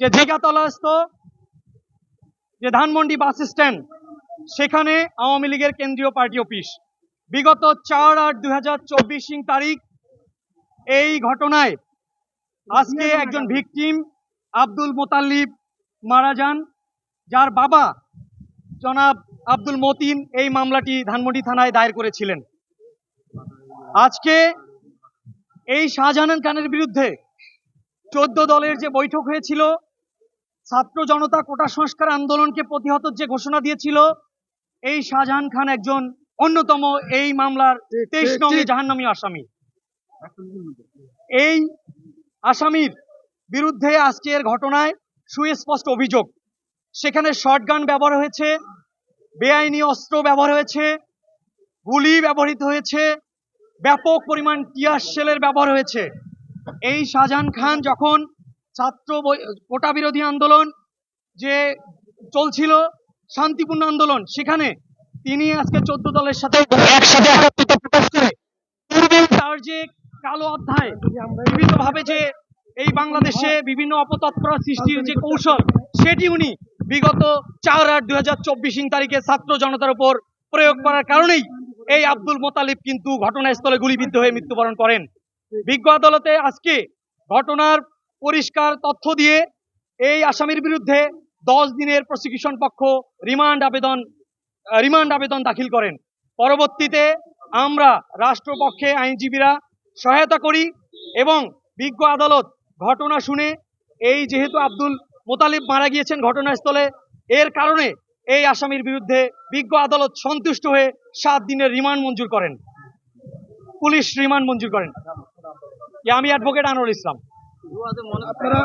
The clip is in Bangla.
যে দীঘাতলাস্থ যে ধানমন্ডি বাস স্ট্যান্ড, সেখানে আওয়ামী লীগের কেন্দ্রীয় পার্টি অফিস। বিগত চার আট দুই হাজার চব্বিশ তারিখ, এই ঘটনায় আজকে একজন ভিকটিম, আব্দুল মোতাল্লিব মারা যান, যার বাবা জনাব আব্দুল মতিন এই মামলাটি ধানমন্ডি থানায় দায়ের করেছিলেন। আজকে এই শাহজাহান খানের বিরুদ্ধে চোদ্দ দলের যে বৈঠক হয়েছিল ছাত্র জনতা কোটা সংস্কার আন্দোলনকে প্রতিহত যে ঘোষণা দিয়েছিল এই শাহজাহান খান একজন অন্যতম এই মামলার তেইশ নং জাহান্নামী আসামি। এই আসামির বিরুদ্ধে আজকের ঘটনায় সুস্পষ্ট অভিযোগ। সেখানে শর্টগান ব্যবহার হয়েছে বেআইনি অস্ত্র ব্যবহার হয়েছে গুলি ব্যবহৃত হয়েছে ব্যাপক পরিমাণ টিয়ার সেলের ব্যবহার হয়েছে। এই শাহজাহান খান যখন ছাত্র কোটা বিরোধী আন্দোলন যে চলছিল, শান্তিপূর্ণ আন্দোলন, সেখানে তিনি আজকে চোদ্দ দলের সাথে একসাথে প্রকাশ করে তার যে কালো অধ্যায় বিভিন্ন ভাবে যে এই বাংলাদেশে বিভিন্ন অপতৎপরা সৃষ্টির যে কৌশল, সেটি উনি বিগত চার আট দুই হাজার চব্বিশ তারিখে ছাত্র জনতার উপর প্রয়োগ করার কারণেই এই আব্দুল মোতালিব কিন্তু ঘটনাস্থলে গুলিবিদ্ধ হয়ে মৃত্যুবরণ করেন। বিজ্ঞ আদালতে আজকে ঘটনার পরিষ্কার তথ্য দিয়ে এই আসামির বিরুদ্ধে দশ দিনের প্রসিকিউশন পক্ষ রিমান্ড আবেদন রিমান্ড আবেদন দাখিল করেন। পরবর্তীতে আমরা রাষ্ট্রপক্ষে আইনজীবীরা সহায়তা করি এবং বিজ্ঞ আদালত ঘটনা শুনে এই যেহেতু আব্দুল মোতালিব মারা গিয়েছেন ঘটনাস্থলে, এর কারণে এই আসামির বিরুদ্ধে বিজ্ঞ আদালত সন্তুষ্ট হয়ে সাত দিনের রিমান্ড মঞ্জুর করেন। পুলিশ রিমান্ড মঞ্জুর করেন। আমি অ্যাডভোকেট আনোয়ার ইসলাম। আপনারা